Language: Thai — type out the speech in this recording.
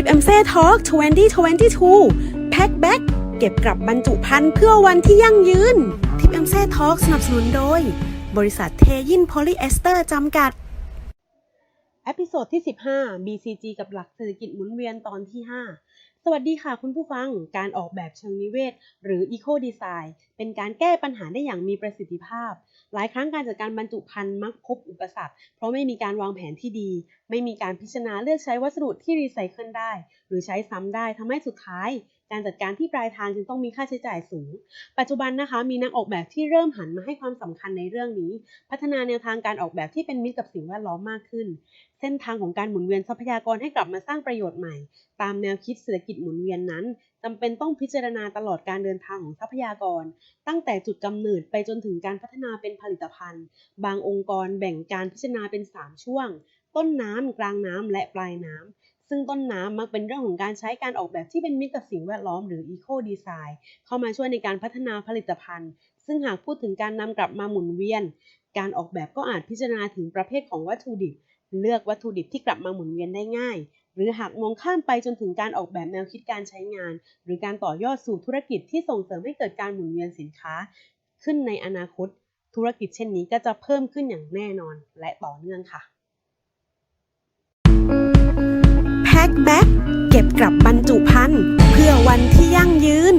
ทิปเอ็มเซ่ทอล์ก2022 แพ็คแบ็กเก็บกลับบรรจุภัณฑ์เพื่อวันที่ยั่งยืน ทิปเอ็มเซ่ทอล์กสนับสนุนโดย บริษัทเทยินโพลีเอสเตอร์จำกัดอพิโซดที่ 15 BCG กับหลักเศรษฐกิจหมุนเวียนตอนที่ 5 สวัสดีค่ะคุณผู้ฟัง การออกแบบเชิงนิเวศ หรือ Eco Design เป็นการแก้ปัญหาได้อย่างมีประสิทธิภาพ หลายครั้งการจัดการบรรจุภัณฑ์มักพบอุปสรรค เพราะไม่มีการวางแผนที่ดี ไม่มีการพิจารณาเลือกใช้วัสดุที่รีไซเคิลได้ หรือใช้ซ้ำได้ทำให้สุดท้าย การจัดการที่ปลายทางจึงต้องมีค่าใช้จ่ายสูง ปัจจุบันนะคะ มีนักออกแบบที่เริ่มหันมาให้ความสำคัญในเรื่องนี้ พัฒนาแนวทางการออกแบบที่เป็นมิตรกับสิ่งแวดล้อมมากขึ้น เส้นทางของการหมุนเวียนทรัพยากรให้กลับมาสร้างประโยชน์ใหม่ ตามแนวคิดเศรษฐกิจหมุนเวียนนั้นจำเป็นต้องพิจารณาตลอดการเดินทางของทรัพยากร ตั้งแต่จุดกำเนิดไปจนถึงการพัฒนาเป็นผลิตภัณฑ์ บางองค์กรแบ่งการพิจารณาเป็น 3 ช่วง ต้นน้ำกลางน้ำและปลายน้ำซึ่งต้นน้ำมักเป็นเรื่องของการใช้การออกแบบที่เป็นมิตรกับสิ่งแวดล้อมหรือ Eco Design เข้ามาช่วยในการพัฒนาผลิตภัณฑ์ ซึ่งหากพูดถึงการนำกลับมาหมุนเวียน การออกแบบก็อาจพิจารณาถึงประเภทของวัตถุดิบ เลือกวัตถุดิบที่กลับมาหมุนเวียนได้ง่าย หรือหากมองข้ามไปจนถึงการออกแบบแนวคิดการใช้งาน หรือการต่อยอดสู่ธุรกิจที่ส่งเสริมให้เกิดการหมุนเวียนสินค้า ขึ้นในอนาคต ธุรกิจเช่นนี้ก็จะเพิ่มขึ้นอย่างแน่นอนและต่อเนื่องค่ะ แพ็คแบ็กเก็บกลับบรรจุภัณฑ์เพื่อวันที่ยั่งยืน